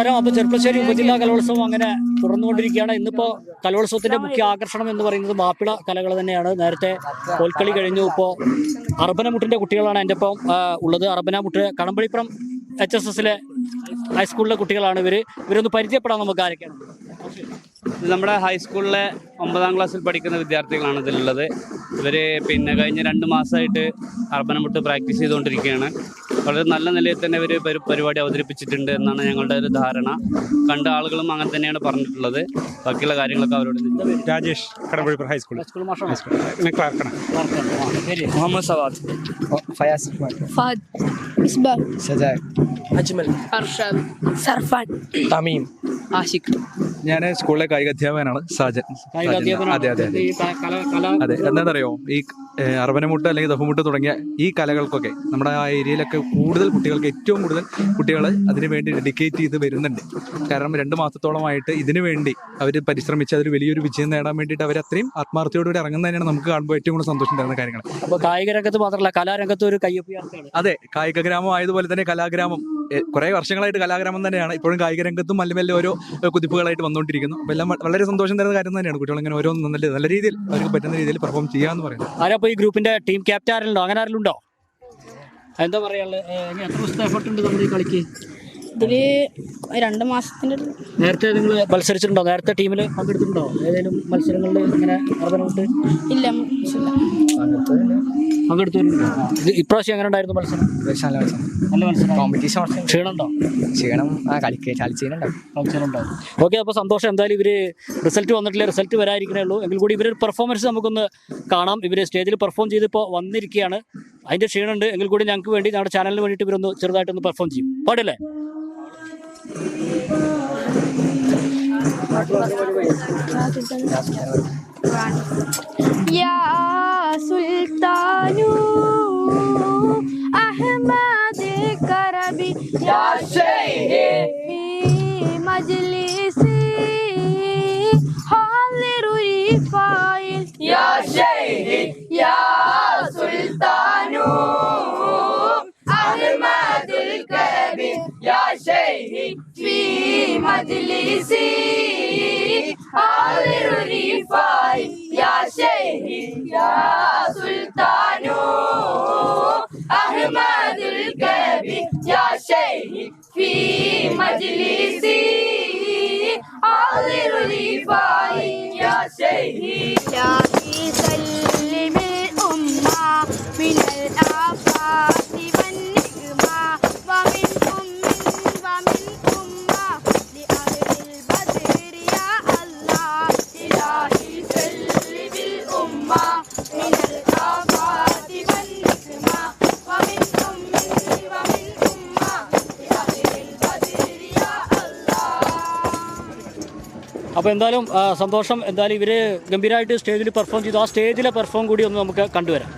നമസ്കാരം. അപ്പോൾ ചെറുപ്പശ്ശേരി ഉപജില്ലാ കലോത്സവം അങ്ങനെ തുറന്നുകൊണ്ടിരിക്കുകയാണ് ഇന്നിപ്പോ കലോത്സവത്തിന്റെ മുഖ്യ ആകർഷണം എന്ന് പറയുന്നത് മാപ്പിള കലകൾ തന്നെയാണ്. നേരത്തെ കോൽക്കളി കഴിഞ്ഞു. ഇപ്പോൾ അർബനമുട്ടിന്റെ കുട്ടികളാണ് എന്റെ ഒപ്പം ഉള്ളത്. അർബനമുട്ട് കടമ്പളിപ്പുറം എച്ച് എസ് എസിലെ ഹൈസ്കൂളിലെ കുട്ടികളാണ് ഇവർ ഇവരൊന്ന് പരിചയപ്പെടാൻ നമുക്ക് ആരൊക്കെയാണ്? ഇത് നമ്മുടെ ഹൈസ്കൂളിലെ ഒമ്പതാം ക്ലാസ്സിൽ പഠിക്കുന്ന വിദ്യാർത്ഥികളാണ് ഇതിലുള്ളത്. ഇവർ പിന്നെ കഴിഞ്ഞ രണ്ട് മാസമായിട്ട് അർബനമുട്ട് പ്രാക്ടീസ് ചെയ്തുകൊണ്ടിരിക്കുകയാണ്. വളരെ നല്ല നിലയിൽ തന്നെ ഇവർ പരിപാടി അവതരിപ്പിച്ചിട്ടുണ്ട് എന്നാണ് ഞങ്ങളുടെ ഒരു ധാരണ. കണ്ട ആളുകളും അങ്ങനെ തന്നെയാണ് പറഞ്ഞിട്ടുള്ളത്. ബാക്കിയുള്ള കാര്യങ്ങളൊക്കെ അവരോട്. Rajesh Kadampazhippuram high school Muhammad Sawad. Fayaz Isbal. Sajad Ajmal. Arshad Sarfan. Thameem. Ashiq. ഞാൻ സ്കൂളിലെ കായിക അധ്യാപകനാണ് സാജൻ. അതെ അതെ അതെ എന്താണെന്നറിയോ? ഈ ഏഹ്, അർവനമുട്ട് അല്ലെങ്കിൽ ദഫമുട്ട് തുടങ്ങിയ ഈ കലകൾക്കൊക്കെ നമ്മുടെ ആ ഏരിയയിലൊക്കെ കൂടുതൽ കുട്ടികൾക്ക് ഏറ്റവും കൂടുതൽ കുട്ടികൾ അതിനു വേണ്ടി ഡെഡിക്കേറ്റ് ചെയ്ത് വരുന്നുണ്ട്. കാരണം രണ്ട് മാസത്തോളമായിട്ട് ഇതിനു വേണ്ടി അവർ പരിശ്രമിച്ച് അതൊരു വലിയൊരു വിജയം നേടാൻ വേണ്ടിയിട്ട് അവർ അത്രയും ആത്മാർത്ഥയോടുകൂടി ഇറങ്ങുന്നതന്നെയാണ് നമുക്ക് കാണുമ്പോൾ ഏറ്റവും കൂടുതൽ സന്തോഷം തരുന്ന കാര്യങ്ങൾ. അപ്പോൾ കായിക രംഗത്ത് മാത്രമല്ല കലാരംഗത്ത് ഒരു കയ്യൊപ്പിയാണ് അതെ കായിക ഗ്രാമം ആയതുപോലെ തന്നെ കലാഗ്രാമം. കുറേ വർഷങ്ങളായിട്ട് കലാഗ്രാമം തന്നെയാണ്. ഇപ്പോഴും കായിക രംഗത്തും മെല്ലെ മെല്ലെ ഓരോ കുതിപ്പുകളായിട്ട് വന്നുകൊണ്ടിരിക്കുന്നു. അപ്പോൾ എല്ലാം വളരെ സന്തോഷം തരുന്ന കാര്യം തന്നെയാണ്. കുട്ടികൾ ഇങ്ങനെ ഓരോ നല്ല നല്ല രീതിയിൽ അവർക്ക് പറ്റുന്ന രീതിയിൽ പെർഫോം ചെയ്യാന്ന് പറയുന്നത്. ആരാ ഈ ഗ്രൂപ്പിന്റെ ടീം ക്യാപ്റ്റൻ ആരെങ്കിലും അങ്ങനെ ഉണ്ടോ? എന്താ പറയാനുള്ളത് ഇനി എത്ര ദിവസത്തെ എഫർട്ട് ഉണ്ട് നമ്മുടെ ഈ കളിക്ക്? ഇതിൽ രണ്ട് മാസത്തിന്റെ നേരത്തെ നിങ്ങൾ മത്സരിച്ചിട്ടുണ്ടോ? നേരത്തെ ടീമിൽ പങ്കെടുത്തിട്ടുണ്ടോ? ഏതെങ്കിലും മത്സരങ്ങളിൽ ഇങ്ങനെ ഇല്ല. പങ്കെടുത്തിട്ടുണ്ടോ ഇപ്രാവശ്യം എങ്ങനെ ഉണ്ടായിരുന്നു മത്സരം? നല്ല മത്സരം. കോമ്പറ്റീഷൻ ക്ഷീണമുണ്ടോ? ക്ഷീണം ആ കളിക്കുക കളിച്ചതിനുണ്ടാവും മത്സരമുണ്ടോ ഓക്കെ അപ്പോൾ സന്തോഷം. എന്തായാലും ഇവർ റിസൾട്ട് വന്നിട്ടില്ല? റിസൾട്ട് വരാതിരിക്കണേ ഉള്ളൂ. എങ്കിൽ കൂടി ഇവരുടെ പെർഫോമൻസ് നമുക്കൊന്ന് കാണാം. ഇവർ സ്റ്റേജിൽ പെർഫോം ചെയ്തിപ്പോൾ വന്നിരിക്കുകയാണ്. അതിന്റെ ക്ഷീണമുണ്ട്. എങ്കിൽ കൂടി ഞങ്ങൾക്ക് വേണ്ടി ഞങ്ങളുടെ ചാനലിന് വേണ്ടിയിട്ട് ഇവരൊന്ന് ചെറുതായിട്ടൊന്ന് പെർഫോം ചെയ്യും. പാടില്ലേ? യാ sultanu ahmad karabi ya shehe majlisi haliru fa'il ya shehe ya sultanu ahmad karabi ya shehe in majlisi haliru fa'il يا شيخي يا سلطان أحمد الكبير يا شيخي في مجلسي അപ്പോൾ എന്തായാലും സന്തോഷം. എന്തായാലും ഇവർ ഗംഭീരമായിട്ട് സ്റ്റേജിൽ പെർഫോം ചെയ്തു. ആ സ്റ്റേജിലെ പെർഫോം കൂടി ഒന്ന് നമുക്ക് കണ്ടുവരാം.